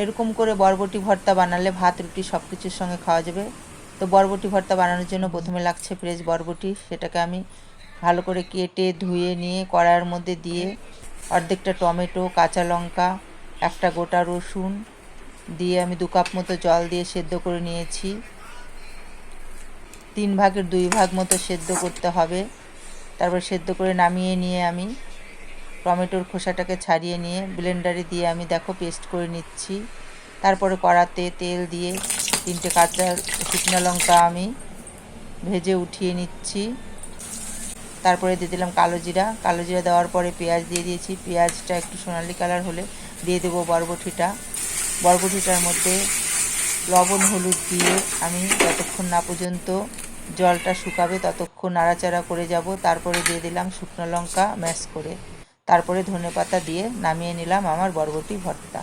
এরকম করে বরবটি ভর্তা বানালে ভাত, রুটি সব কিছুর সঙ্গে খাওয়া যাবে। তো বরবটি ভর্তা বানানোর জন্য প্রথমে লাগছে ফ্রেশ বরবটি। সেটাকে আমি ভালো করে কেটে, ধুয়ে নিয়ে কড়াইয়ের মধ্যে দিয়ে অর্ধেকটা টমেটো, কাঁচা লঙ্কা, একটা গোটা রসুন দিয়ে আমি দু কাপ মতো জল দিয়ে সেদ্ধ করে নিয়েছি। তিন ভাগের দুই ভাগ মতো সেদ্ধ করতে হবে। তারপর সেদ্ধ করে নামিয়ে নিয়ে আমি টমেটোর খোসাটাকে ছাড়িয়ে নিয়ে ব্লেন্ডারে দিয়ে আমি দেখো পেস্ট করে নিচ্ছি। তারপরে কড়াতে তেল দিয়ে তিনটে কাঁচা শুকনো লঙ্কা আমি ভেজে উঠিয়ে নিচ্ছি। তারপরে দিয়ে দিলাম কালো জিরা। কালো জিরা দেওয়ার পরে পেঁয়াজ দিয়ে দিয়েছি। পেঁয়াজটা একটু সোনালি কালার হলে দিয়ে দেবো বরবটিটা। বরবটিটার মধ্যে লবণ, হলুদ দিয়ে আমি যতক্ষণ না পর্যন্ত জলটা শুকাবে ততক্ষণ নাড়াচাড়া করে যাব। তারপরে দিয়ে দিলাম শুকনো লঙ্কা ম্যাশ করে। তারপরে ধনেপাতা দিয়ে নামিয়ে নিলাম আমার বরবটি ভর্তা।